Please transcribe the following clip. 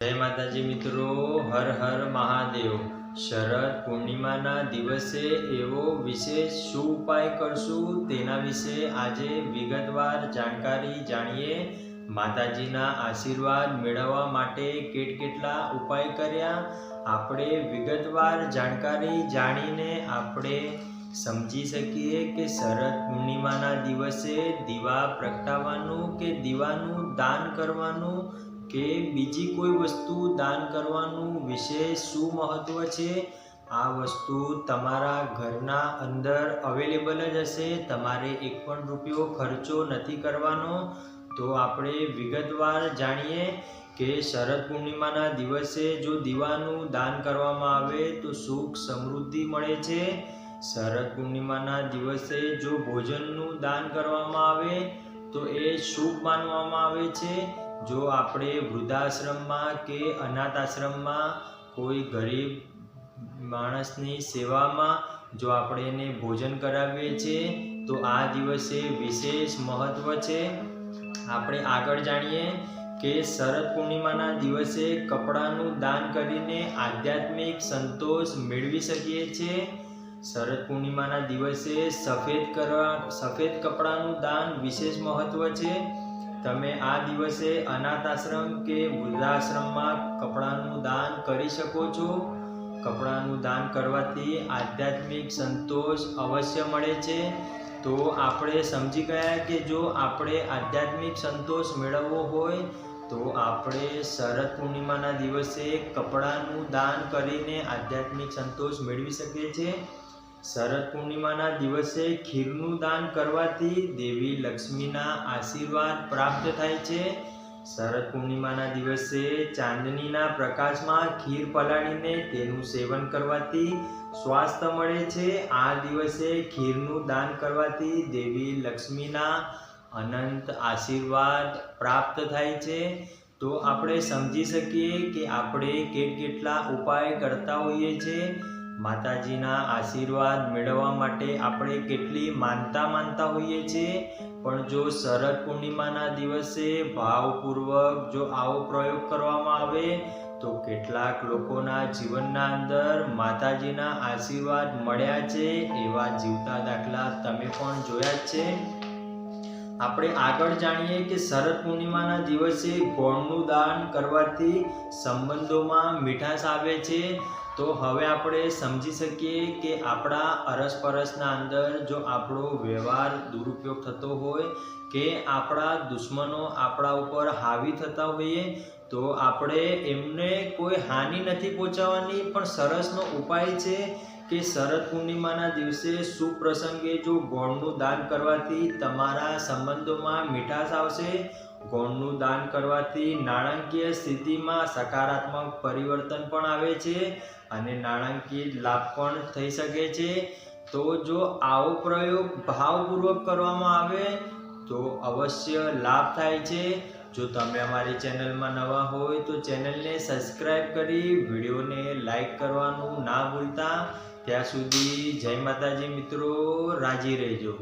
જય માતાજી મિત્રો, હર હર મહાદેવ. શરદ પૂર્ણિમાના દિવસે એવો વિશેષ શું ઉપાય કરશું તેના વિશે આજે વિગતવાર જાણકારી જાણીએ. માતાજીના આશીર્વાદ મેળવવા માટે કેટ કેટલા ઉપાય કર્યા? આપણે વિગતવાર જાણકારી જાણીને આપણે સમજી શકીએ કે શરદ પૂર્ણિમાના દિવસે દીવા પ્રગટાવવાનું કે દીવાનું દાન કરવાનું કે બીજી કોઈ વસ્તુ દાન કરવાનું વિશેષ શું મહત્વ છે? આ વસ્તુ તમારા ઘરના અંદર અવેલેબલ જ હશે. તમારે એક પણ રૂપિયો ખર્ચો નથી કરવાનો. તો આપણે વિગતવાર જાણીએ કે શરદ પૂર્ણિમાના દિવસે જો દીવાનું દાન કરવામાં આવે તો સુખ સમૃદ્ધિ મળે છે. શરદ પૂર્ણિમાના દિવસે જો ભોજનનું દાન કરવામાં આવે તો એ શુભ માનવામાં આવે છે. જો આપણે વૃદ્ધાશ્રમમાં કે અનાથ આશ્રમમાં કોઈ ગરીબ માણસની સેવામાં જો આપણે એને ભોજન કરાવીએ છીએ, તો આ દિવસે વિશેષ મહત્વ છે. આપણે આગળ જાણીએ કે શરદ પૂર્ણિમાના દિવસે કપડાનું દાન કરીને આધ્યાત્મિક સંતોષ મેળવી શકીએ છીએ. શરદ પૂર્ણિમાના દિવસે સફેદ કરવા સફેદ કપડાનું દાન વિશેષ મહત્વ છે. તમે આ દિવસે અનાથ આશ્રમ કે વૃદ્ધાશ્રમમાં કપડાનું દાન કરી શકો છો? કપડાનું દાન કરવાથી આધ્યાત્મિક સંતોષ અવશ્ય મળે છે. તો આપણે સમજી ગયા કે જો આપણે આધ્યાત્મિક સંતોષ મેળવવો હોય, તો આપણે શરદ પૂર્ણિમાના દિવસે કપડાનું દાન કરીને આધ્યાત્મિક સંતોષ મેળવી શકીએ છીએ. શરદ પૂર્ણિમાના દિવસે ખીરનું દાન કરવાથી દેવી લક્ષ્મીના આશીર્વાદ પ્રાપ્ત થાય છે. શરદ પૂર્ણિમાના દિવસે ચાંદનીના પ્રકાશમાં ખીર પલાળીને તેનું સેવન કરવાથી સ્વાસ્થ્ય મળે છે. આ દિવસે ખીરનું દાન કરવાથી દેવી લક્ષ્મીના અનંત આશીર્વાદ પ્રાપ્ત થાય છે. તો આપણે સમજી શકીએ કે આપણે કેટ કેટલા ઉપાય કરતા હોઈએ છીએ માતાજીના આશીર્વાદ મેળવવા માટે આપણે કેટલી માનતા માનતા હોઈએ છીએ? પણ જો શરદ પૂર્ણિમાના દિવસે ભાવપૂર્વક જો આવો પ્રયોગ કરવામાં આવે, તો કેટલાક લોકોના જીવનના અંદર માતાજીના આશીર્વાદ મળ્યા છે એવા જીવતા દાખલા તમે પણ જોયા છે. આપણે આગળ જાણીએ કે શરદ પૂર્ણિમાના દિવસે ગોળનું દાન કરવાથી સંબંધોમાં મીઠાશ આવે છે. તો હવે આપણે સમજી શકીએ કે આપણા અરસપરસના અંદર જો આપણો વ્યવહાર દુરુપયોગ થતો હોય કે આપણા દુશ્મનો આપણા ઉપર હાવી થતા હોઈએ, તો આપણે એમને કોઈ હાનિ નથી પહોંચાડવાની પણ સરસનો ઉપાય છે કે શરદ પૂર્ણિમાના દિવસે શુભ પ્રસંગે જો ગોળનું દાન કરવાથી તમારા સંબંધોમાં મીઠાશ આવશે ગોળનું દાન કરવાથી નાણાકીય સ્થિતિમાં સકારાત્મક પરિવર્તન પણ આવે છે અને નાણાકીય લાભ પણ થઈ શકે છે. તો જો આવો પ્રયોગ ભાવપૂર્વક કરવામાં આવે, તો અવશ્ય લાભ થાય છે. જો તમે અમારી ચેનલમાં નવા હોય, તો ચેનલને સબસ્ક્રાઈબ કરી વિડીયોને લાઈક કરવાનું ના ભૂલતા. ત્યાં સુધી જય માતાજી મિત્રો, રાજી રહેજો.